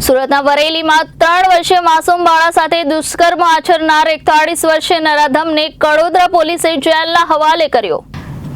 સુરતના વરેલીમાં ત્રણ વર્ષે માસૂમ બાળા સાથે દુષ્કર્મ આચરનાર એકતાળીસ વર્ષે નરાધમને કડોદરા પોલીસે જેલના હવાલે કર્યો.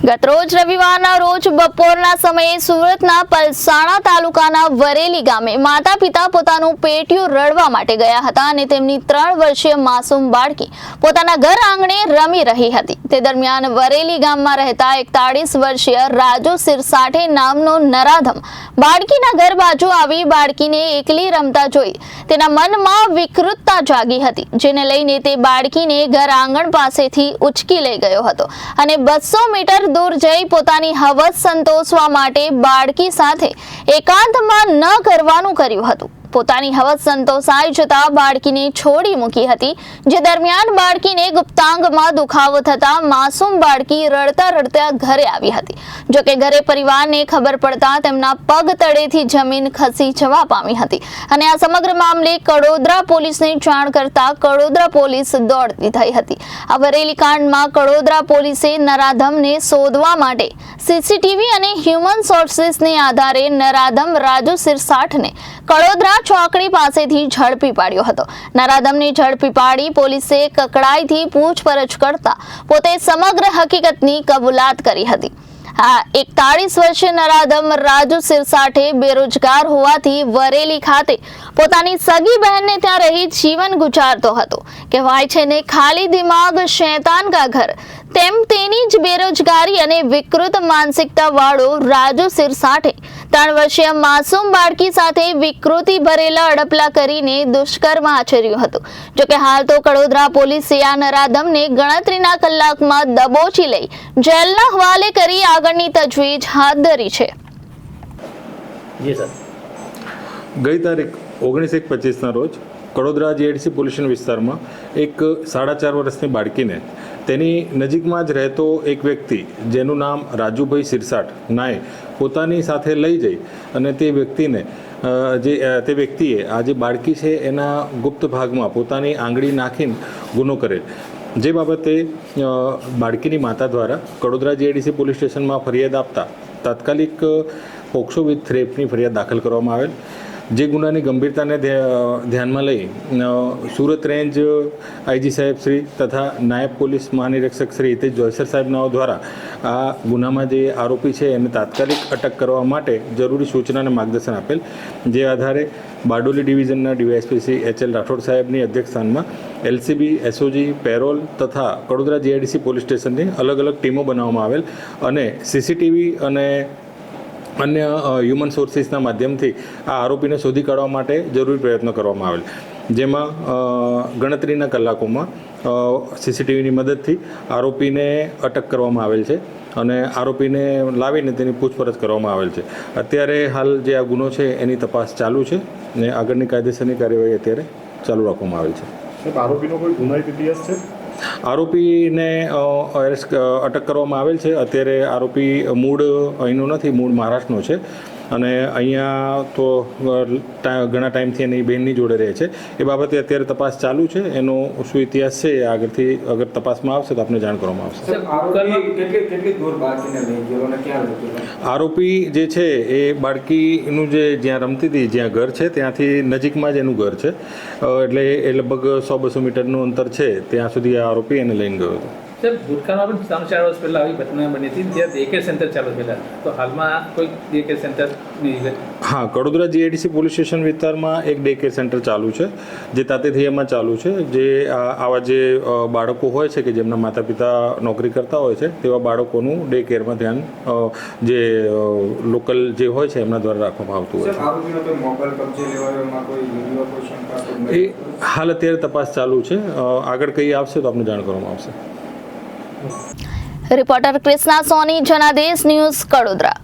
ગતરોજ રવિવારના રોજ બપોરના સમયે સુરતના પલસાણા તાલુકાના વરેલી ગામે માતા પિતા પોતાનું પેટીયું રડવા માટે ગયા હતા અને તેમની ત્રણ વર્ષીય માસૂમ બાળકી પોતાના ઘર આંગણે રમી રહી હતી. તે દરમિયાન વરેલી ગામમાં રહેતા એકતાળીસ વર્ષીય રાજુ સિરસાઠે નામનો નરાધમ બાળકીના ઘર બાજુ આવી બાળકીને એકલી રમતા જોઈ. તેના મનમાં વિકૃતતા જાગી હતી, જેને લઈને તે બાળકીને ઘર આંગણ પાસેથી ઉચકી લઈ ગયો હતો અને બસો મીટર દૂર જઈ પોતાની હવસ સંતોષવા માટે બાળકી સાથે એકાંતમાં ન કરવાનું કર્યું હતું. પોતાની હવસ સંતોષાઈ જતા બાળકીને છોડી મૂકી હતી, જે દરમિયાન બાળકીને ગુપ્તાંગમાં દુખાવો થતા માસૂમ બાળકી રડતા રડતા ઘરે આવી હતી. જોકે ઘરે પરિવારને ખબર પડતા તેમના પગ તળેથી જમીન ખસી જવા પામી હતી અને આ સમગ્ર મામલે કડોદરા પોલીસને જાણ કરતા કડોદરા પોલીસ દોડતી થઈ હતી. આ વરેલી કાંડમાં કડોદરા પોલીસે નરાધમને શોધવા માટે સીસીટીવી અને હ્યુમન સોર્સિસને આધારે નરાધમ રાજુ સિરસાઠને કડોદરા ચોકડી પાસેથી ઝડપી પાડ્યો હતો. નરાધમની ઝડપી પાડી પોલીસે કકડાઈથી પૂછપરછ કરતા પોતે સમગ્ર હકીકતની કબૂલાત કરી હતી. આ એકતાળીસ વર્ષે નરાધમ રાજુ સિરસાઠે બેરોજગાર હોવાથી વરેલી ખાતે પોતાની સગી બહેનને ત્યાં રહી જીવન ગુજારતો હતો. કહેવાય છે ને, ખાલી દિમાગ શૈતાન કા ઘર તેમ તેની જ બેરોજગારી અને વિકૃત માનસિકતા વાળો રાજુ સિરસાઠે ત્રણ વર્ષીય માસૂમ બાળકી સાથે વિકૃતિ ભરેલા અડપલા કરીને દુષ્કર્મ આચર્યું હતું. જોકે હાલ તો કડોદરા પોલીસે આ નરાધમને ગણતરીના કલાકમાં દબોચી લઈ જેલના હવાલે કરી આગળની તજવીજ હાથ ધરી છે. ગઈ તારીખ ઓગણીસ એક પચીસના રોજ કડોદરા જીઆઈડીસી પોલીસ વિસ્તારમાં એક સાડા ચાર વર્ષની બાળકીને તેની નજીકમાં જ રહેતો એક વ્યક્તિ, જેનું નામ રાજુભાઈ સિરસાટ નાય પોતાની સાથે લઈ જઈ અને તે વ્યક્તિને જે તે વ્યક્તિએ, આ જે બાળકી છે એના ગુપ્ત ભાગમાં પોતાની આંગળી નાખીને ગુનો કરેલ. જે બાબતે બાળકીની માતા દ્વારા કડોદરા જીઆઈડીસી પોલીસ સ્ટેશનમાં ફરિયાદ આપતા તાત્કાલિક પોક્સો વિથ રેપની ફરિયાદ દાખલ કરવામાં આવેલ. જે ગુનાની ગંભીરતાને ધ્યાનમાં લઈ સુરત રેન્જ આઈજી સાહેબ શ્રી તથા નાયબ પોલીસ મહાનિરીક્ષક શ્રી હિતેશ જોયસર સાહેબનાઓ દ્વારા આ ગુનામાં જે આરોપી છે એને તાત્કાલિક અટક કરવા માટે જરૂરી સૂચના અને માર્ગદર્શન આપેલ, જે આધારે Bardoli ડિવિઝનના DYSP Shri H L Rathod સાહેબની અધ્યક્ષસ્થાનમાં એલસીબી, એસઓજી, પેરોલ તથા કડોદરા જીઆઈડીસી પોલીસ સ્ટેશનની અલગ અલગ ટીમો બનાવવામાં આવેલ અને સીસીટીવી અને અન્ય હ્યુમન સોર્સિસના માધ્યમથી આ આરોપીને શોધી કાઢવા માટે જરૂરી પ્રયત્નો કરવામાં આવેલ. જેમાં ગણતરીના કલાકોમાં સીસીટીવીની મદદથી આરોપીને અટક કરવામાં આવેલ છે અને આરોપીને લાવીને તેની પૂછપરછ કરવામાં આવેલ છે. અત્યારે હાલ જે આ ગુનો છે એની તપાસ ચાલુ છે ને આગળની કાયદેસરની કાર્યવાહી અત્યારે ચાલુ રાખવામાં આવેલ છે. આરોપીનો કોઈ ગુનાહિત ઇતિહાસ છે? આરોપીને અટક કરવામાં આવેલ છે. અત્યારે આરોપી મૂળ અહીંનો નથી મૂળ મહારાષ્ટ્રનો છે. અને અહીંયા તો ઘણા ટાઈમથી એની બહેનની જોડે રહે છે. એ બાબતે અત્યારે તપાસ ચાલુ છે. એનો શું ઇતિહાસ છે આગળથી અગર તપાસમાં આવશે તો આપને જાણ કરવામાં આવશે. આરોપી જે છે એ બાળકીનું જે જ્યાં રમતી હતી જ્યાં ઘર છે ત્યાંથી નજીકમાં જ એનું ઘર છે. એટલે એ લગભગ સો બસો મીટરનું અંતર છે. ત્યાં સુધી આ આરોપી એને લઈને ગયો હતો. સાહેબ ભૂતકાળમાં પણ ત્રણ ચાર વર્ષ પહેલાં આવી ઘટના બની હતી ત્યાં ડે સેન્ટર ચાલુ થયેલા. તો હાલમાં કોઈ ડે કેર સેન્ટર હા કડોદરા જીઆઈડીસી પોલીસ સ્ટેશન વિસ્તારમાં એક ડે કેર સેન્ટર ચાલુ છે જે તાતેથિયામાં ચાલુ છે. જે આવા જે બાળકો હોય છે કે જેમના માતા પિતા નોકરી કરતા હોય છે તેવા બાળકોનું ડે કેરમાં ધ્યાન જે લોકલ જે હોય છે એમના દ્વારા રાખવામાં આવતું હોય છે. એ હાલ અત્યારે તપાસ ચાલુ છે. આગળ કંઈ આવશે તો આપને જાણ કરવામાં આવશે. Reporter Krishna Soni Janadesh news Kadodara.